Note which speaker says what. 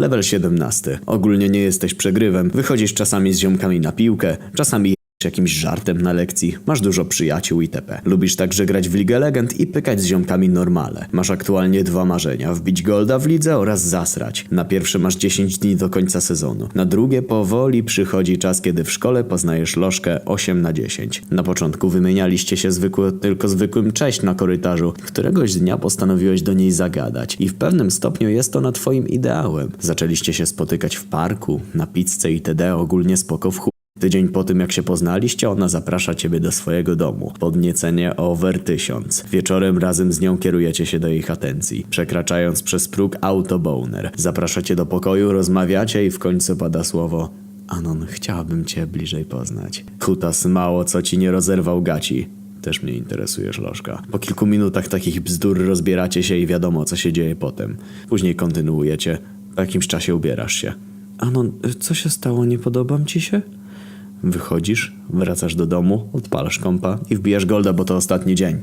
Speaker 1: Level 17. Ogólnie nie jesteś przegrywem. Wychodzisz czasami z ziomkami na piłkę, czasami jakimś żartem na lekcji, masz dużo przyjaciół itp. Lubisz także grać w Ligę Legend i pykać z ziomkami normale. Masz aktualnie dwa marzenia, wbić golda w lidze oraz zasrać. Na pierwsze masz 10 dni do końca sezonu. Na drugie powoli przychodzi czas, kiedy w szkole poznajesz lożkę 8 na 10. Na początku wymienialiście się zwykły, tylko zwykłym cześć na korytarzu. Któregoś dnia postanowiłeś do niej zagadać i w pewnym stopniu jest ona twoim ideałem. Zaczęliście się spotykać w parku, na pizzę itd. ogólnie spoko w chuj. Tydzień po tym, jak się poznaliście, ona zaprasza ciebie do swojego domu. Podniecenie over 1000. Wieczorem razem z nią kierujecie się do ich atencji. Przekraczając przez próg autoboner. Zapraszacie do pokoju, rozmawiacie i w końcu pada słowo Anon, chciałabym cię bliżej poznać. Kutas mało co ci nie rozerwał gaci. Też mnie interesujesz, Lożka. Po kilku minutach takich bzdur rozbieracie się i wiadomo, co się dzieje potem. Później kontynuujecie. Po jakimś czasie ubierasz się. Anon, co się stało? Nie podobam ci się? Wychodzisz, wracasz do domu, odpalasz kompa i wbijasz golda, bo to ostatni dzień.